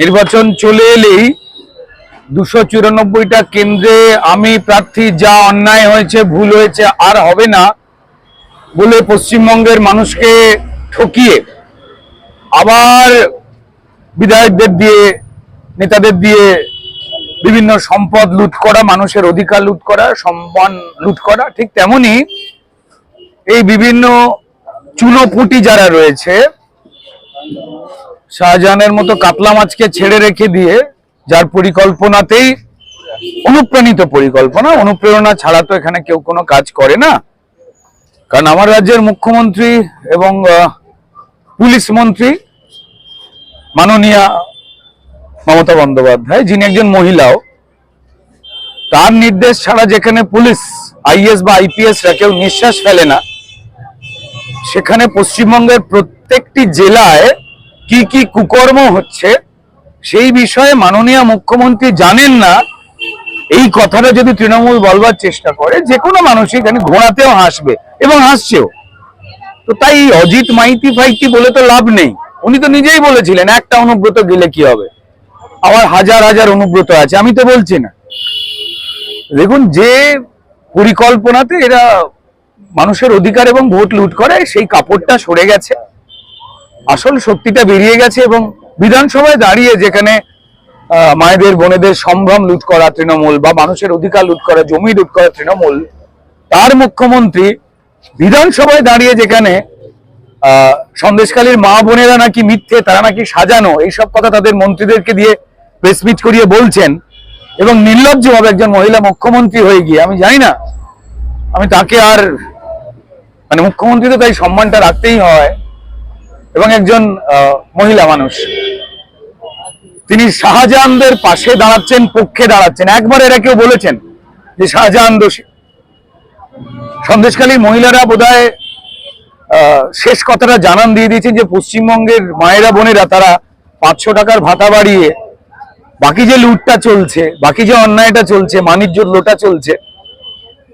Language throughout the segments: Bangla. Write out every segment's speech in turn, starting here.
নির্বাচন চলে এলেই দুশো চুরানব্বইটা কেন্দ্রে আমি প্রার্থী, যা অন্যায় হয়েছে, ভুল হয়েছে, আর হবে না বলে পশ্চিমবঙ্গের মানুষকে ঠকিয়ে আবার বিধায়কদের দিয়ে, নেতাদের দিয়ে বিভিন্ন সম্পদ লুট করা, মানুষের অধিকার লুট করা, সম্মান লুট করা, ঠিক তেমনি এই বিভিন্ন চুনোপুটি যারা রয়েছে শাহজাহানের মতো কাতলা মাছকে ছেড়ে রেখে দিয়ে যার পরিকল্পনাতেই অনুপ্রাণিত পরিকল্পনা, অনুপ্রেরণা ছাড়া তো এখানে কেউ কোনো কাজ করে না। কারণ আমার রাজ্যের মুখ্যমন্ত্রী এবং পুলিশ মন্ত্রী মাননীয়া মমতা বন্দ্যোপাধ্যায়, যিনি একজন মহিলাও, তার নির্দেশ ছাড়া যেখানে পুলিশ, আইএস বা আইপিএসরা কেউ নিঃশ্বাস ফেলে না, সেখানে পশ্চিমবঙ্গের প্রত্যেকটি জেলায় কি কি কুকর্ম হচ্ছে, সেই বিষয়ে মাননীয় মুখ্যমন্ত্রী জানেন না। এই কথাটা যদি তৃণমূল বলবার চেষ্টা করে, যে কোনো মানুষই এখানে ঘোড়াতেও হাসবে এবং হাসছেও। তো তাই অজিত মাইতি ফাইতি বলে তো লাভ নেই। উনি তো নিজেই বলেছিলেন, একটা অনুব্রত গেলে কি হবে? আবার হাজার হাজার অনুব্রত আছে, আমি তো বলছি না। দেখুন, যে পরিকল্পনাতে এরা মানুষের অধিকার এবং ভোট লুট করে, সেই কাপড়টা সরে গেছে। আসল শক্তিটা বেরিয়ে গেছে এবং বিধানসভায় দাঁড়িয়ে যেখানে মায়েদের বোনেদের সম্ভ্রম লুট করা তৃণমূল বা মানুষের অধিকার লুট করা জমি লুট করা তৃণমূল তার মুখ্যমন্ত্রী বিধানসভায় দাঁড়িয়ে যেখানে আহ, সন্দেশখালীর মা বোনেরা নাকি মিথ্যে তারা নাকি সাজানো এইসব কথা তাদের মন্ত্রীদেরকে দিয়ে প্রেস মিট করিয়ে বলছেন এবং নির্লজ্জভাবে একজন মহিলা মুখ্যমন্ত্রী হয়ে গিয়ে আমি জানি না আমি তাকে আর মানে মুখ্যমন্ত্রী তো তাই সম্মানটা রাখতেই হয় এবং একজন মহিলা মানুষ। তিনি শাহজাহানদের পাশে দাঁড়াচ্ছেন পক্ষে দাঁড়াচ্ছেন। একবার এরা কেউ বলেছেন যে শাহজাহান দোষী। সন্দেশখালীর মহিলারা আহ, শেষ কথাটা জানান দিয়ে দিয়েছেন যে পশ্চিমবঙ্গের মায়েরা বোনেরা তারা পাঁচশো টাকার ভাতা বাড়িয়ে বাকি যে লুটটা চলছে বাকি যে অন্যায়টা চলছে বাণিজ্য লোটা চলছে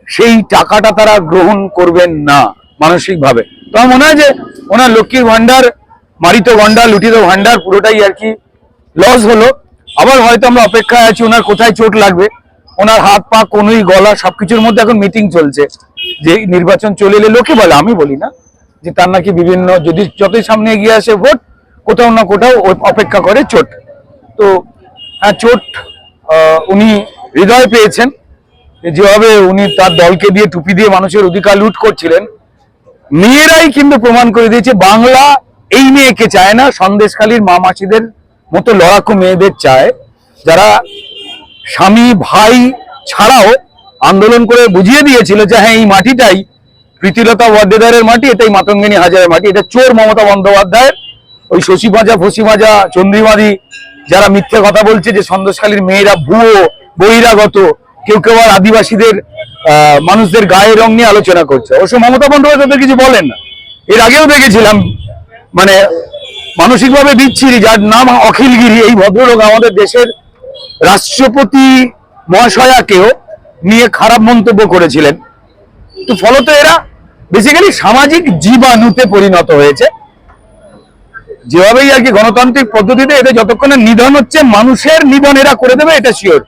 সেই টাকাটা তারা গ্রহণ করবেন না মানসিকভাবে। তো আমার মনে হয় যে ওনার লক্ষ্মীর ভান্ডার মারিত ভান্ডার লুটিত ভান্ডার পুরোটাই আর কি লস হলো। আবার হয়তো আমরা অপেক্ষায় আছি ওনার কোথায় চোট লাগবে। ওনার হাত, পা, কনুই, গলা সবকিছুর মধ্যে এখন মিটিং চলছে। যে নির্বাচন চলে এলে লোকে বলে, আমি বলি না, যে তার নাকি বিভিন্ন, যদি যতই সামনে এগিয়ে আসে ভোট, কোথাও না কোথাও অপেক্ষা করে চোট। তো হ্যাঁ চোট উনি হৃদয় পেয়েছেন। যেভাবে উনি তার দলকে দিয়ে টুপি দিয়ে মানুষের অধিকার লুট করছিলেন মেয়েরাই কিন্তু প্রমাণ করে দিয়েছে, বাংলা এই মেয়েকে চায় না, সন্দেশখালীর মা মাসিদের মতো লড়াকু মেয়েদের চায়, যারা স্বামী, ভাই ছাড়াও আন্দোলন করে বুঝিয়ে দিয়েছিল যে হ্যাঁ এই মাটিটাই প্রীতিলতা ওয়াদ্দেদারের মাটি, এটাই মাতঙ্গিনী হাজারের মাটি, এটা চোর মমতা বন্দ্যোপাধ্যায়ের, ওই শশী ভাজা, ফসি ভাজা, চন্দ্রিমাদি, যারা মিথ্যে কথা বলছে যে সন্দেশখালীর মেয়েরা ভুয়ো, বহিরাগত কেউ কেউ আর আদিবাসীদের মানুষদের গায়ের রং নিয়ে আলোচনা করছে। অবশ্য মমতা বন্দ্যোপাধ্যায় কিছু বলেন না। এর আগেও দেখেছিলাম মানে মানসিকভাবে বিচ্ছিরি, যার নাম অখিলগিরি এই ভদ্রলোক আমাদের দেশের রাষ্ট্রপতি মহাশয়াকেও নিয়ে খারাপ মন্তব্য করেছিলেন। তো ফলত এরা বেসিক্যালি সামাজিক জীবাণুতে পরিণত হয়েছে। যেভাবেই আর কি গণতান্ত্রিক পদ্ধতিতে এদের যতক্ষণে নিধন হচ্ছে, মানুষের নিধন এরা করে দেবে, এটা শিওর